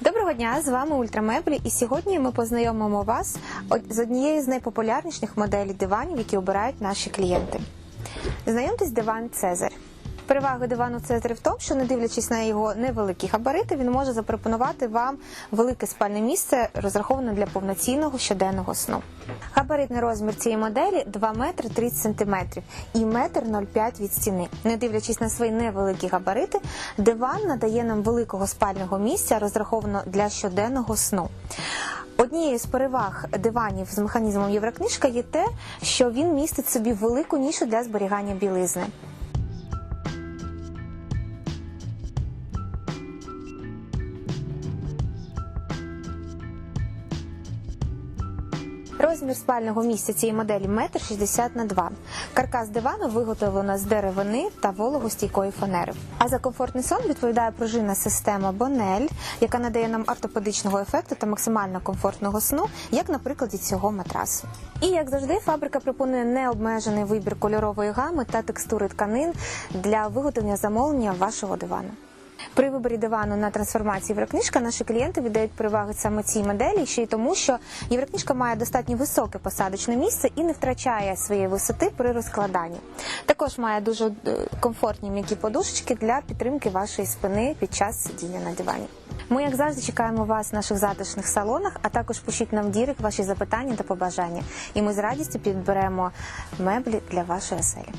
Доброго дня, з вами Ультрамеблі, і сьогодні ми познайомимо вас з однією з найпопулярніших моделей диванів, які обирають наші клієнти. Знайомтесь, диван Цезарь. Перевага дивану Цезарь в тому, що не дивлячись на його невеликі габарити, він може запропонувати вам велике спальне місце, розраховане для повноцінного щоденного сну. Габаритний розмір цієї моделі 2 метри 30 сантиметрів і метр 0,5 від стіни. Не дивлячись на свої невеликі габарити, диван надає нам великого спального місця, розраховано для щоденного сну. Однією з переваг диванів з механізмом Єврокнижка є те, що він містить собі велику нішу для зберігання білизни. Розмір спального місця цієї моделі 1,60 м на 2 Каркас дивану виготовлено з деревини та вологостійкої фанери. А за комфортний сон відповідає пружинна система Бонель, яка надає нам ортопедичного ефекту та максимально комфортного сну, як на прикладі цього матрасу. І як завжди, фабрика пропонує необмежений вибір кольорової гами та текстури тканин для виготовлення замовлення вашого дивану. При виборі дивану на трансформації Єврокнижка наші клієнти віддають перевагу саме цій моделі, ще й тому, що Єврокнижка має достатньо високе посадочне місце і не втрачає своєї висоти при розкладанні. Також має дуже е, комфортні м'які подушечки для підтримки вашої спини під час сидіння на дивані. Ми, як завжди, чекаємо вас в наших затишних салонах, а також пишіть нам в дірек ваші запитання та побажання. І ми з радістю підберемо меблі для вашої оселі.